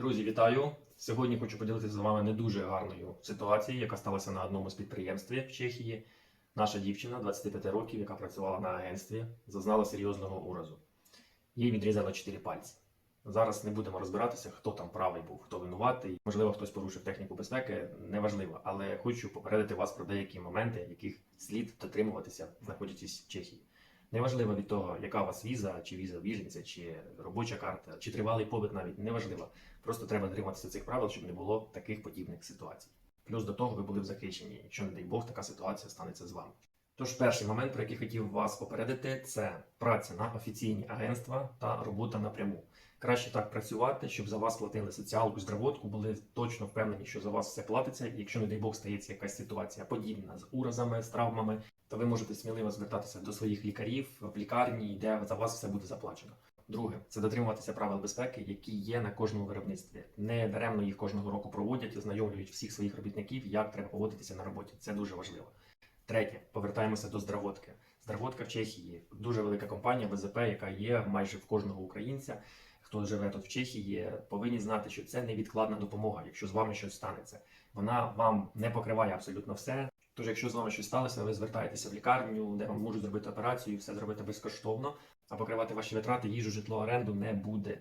Друзі, вітаю! Сьогодні хочу поділитися з вами не дуже гарною ситуацією, яка сталася на одному з підприємств в Чехії. Наша дівчина 25 років, яка працювала на агентстві, зазнала серйозного уразу. Їй відрізало 4 пальці. Зараз не будемо розбиратися, хто там правий був, хто винуватий. Можливо, хтось порушив техніку безпеки, неважливо. Але хочу попередити вас про деякі моменти, яких слід дотримуватися, знаходячись в Чехії. Неважливо від того, яка у вас віза, чи віза біженця, чи робоча карта, чи тривалий побит навіть неважливо. Просто треба дотриматися цих правил, щоб не було таких подібних ситуацій. Плюс до того ви були б захищені, якщо, не дай Бог, така ситуація станеться з вами. Тож перший момент, про який хотів вас попередити, це праця на офіційні агентства та робота напряму. Краще так працювати, щоб за вас платили соціалку, здравотку, були точно впевнені, що за вас все платиться. Якщо, не дай Бог, стається якась ситуація подібна з уразами, з травмами, то ви можете сміливо звертатися до своїх лікарів в лікарні, де за вас все буде заплачено. Друге, це дотримуватися правил безпеки, які є на кожному виробництві. Не даремно їх кожного року проводять, ознайомлюють всіх своїх робітників, як треба поводитися на роботі. Це дуже важливо. Третє, повертаємося до здравотки. Здравотка в Чехії дуже велика компанія БЗП, яка є майже в кожного українця. Хто живе тут в Чехії, повинні знати, що це невідкладна допомога, якщо з вами щось станеться. Вона вам не покриває абсолютно все. Тож, якщо з вами щось сталося, ви звертаєтеся в лікарню, де вам можуть зробити операцію, і все зробити безкоштовно, а покривати ваші витрати, їжу, житло, оренду не буде.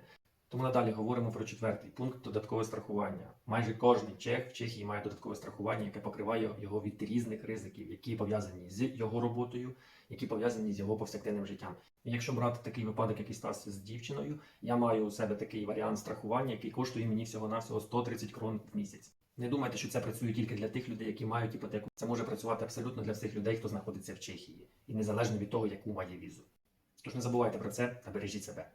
Тому надалі говоримо про четвертий пункт додаткове страхування. Майже кожний чех в Чехії має додаткове страхування, яке покриває його від різних ризиків, які пов'язані з його роботою, які пов'язані з його повсякденним життям. Якщо брати такий випадок, який стався з дівчиною, я маю у себе такий варіант страхування, який коштує мені всього-навсього 130 крон в місяць. Не думайте, що це працює тільки для тих людей, які мають іпотеку. Це може працювати абсолютно для всіх людей, хто знаходиться в Чехії, і незалежно від того, яку має візу. Тож не забувайте про це та бережіть себе.